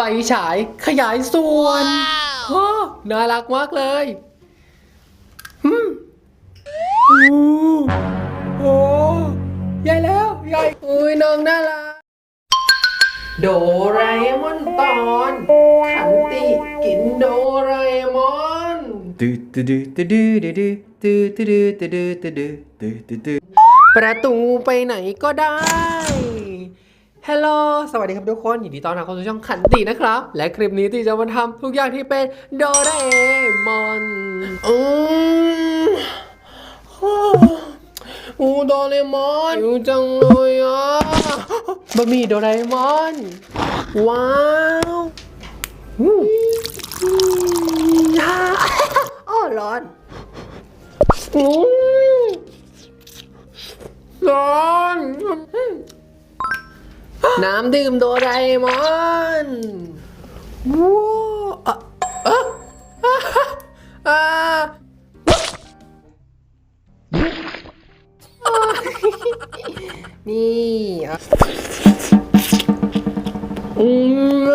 ไฟฉายขยายส่วนโอ้น่ารักมากเลยอืมอู้โอ้ใหญ่แล้วใหญ่อุ้ยน้องน่ารัก โดราเอมอนตอนขันติกินโดราเอมอนตื้อตื้อตื้อตื้อตื้อตื้อตื้อตื้อตื้อตื้อตื้อตื้อตื้อประตูไปไหนก็ได้ ฮัลโหล สวัสดีครับทุกคน ยินดีต้อนรับเข้าสู่ช่องขันตินะครับ และคลิปนี้ที่จะมาทำทุกอย่างที่เป็นโดราเอมอนอืมโอ้โดราเอมอนอยู่จังเลยอะบะหมี่โดราเอมอน ว้าวอู้ยาอ้อร้อนอืมร้อน น้ำดื่มโดราเอมอนว้าวอะอะอะอะนี่อะอืม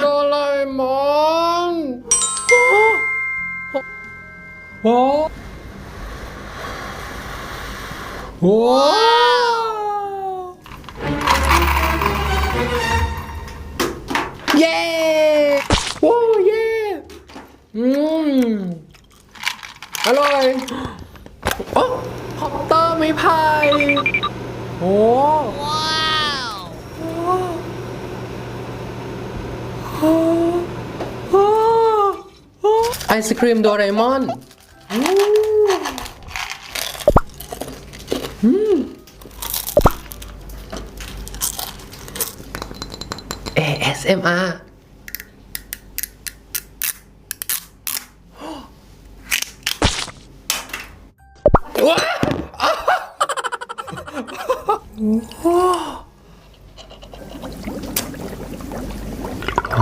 โดราเอมอนโอ้ว้า เย้โอ้เย้อืมอร่อยโอ้คอปเตอร์ไม่พายโอ้ว้าวไอศครีมโดราเอมอน ASMR ว้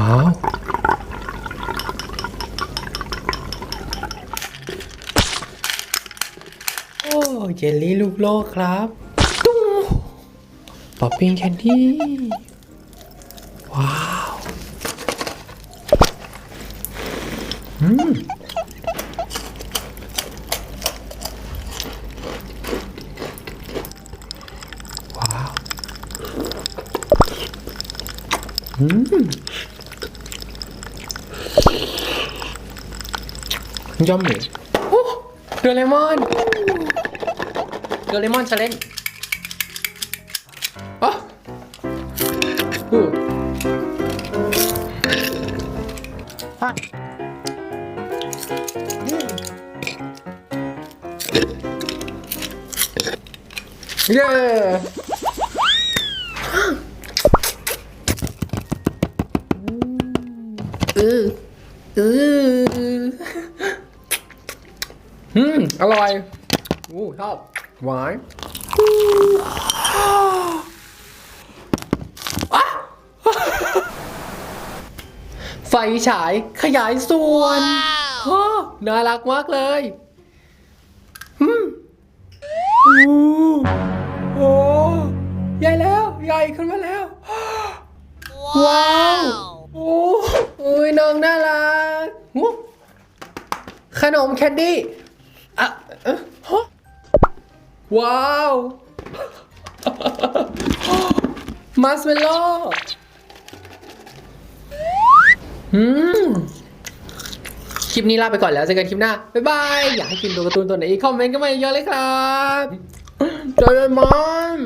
าวโอ้เจลลี่ลูกโลกครับ ตุ้งป๊อปปิ้งแคนดี้ ว้าว อืม ว้าวอืมยอมเลยโอ้เดเรมอนเดเรมอนชาเลนจ์อ๋อ Ooh. Hot. Yeah. Ooh. Ooh. อืม อร่อย อู้ชอบหวานไฟฉายขยายส่วนโอ้น่ารักมากเลยอืมอู้โอ้ ว้าวโอ้อุ้ยน้องน่ารักอู้ขนมแคนดี้อะเอ๊ะฮะว้าวมัสเมลโล่อืมคลิปนี้ลาไปก่อนแล้วเจอกันคลิปหน้า บ๊ายบาย อยากให้กินตัวการ์ตูนตัวไหนอีกคอมเมนต์กันมาเยอะเลยครับเจอกันมอน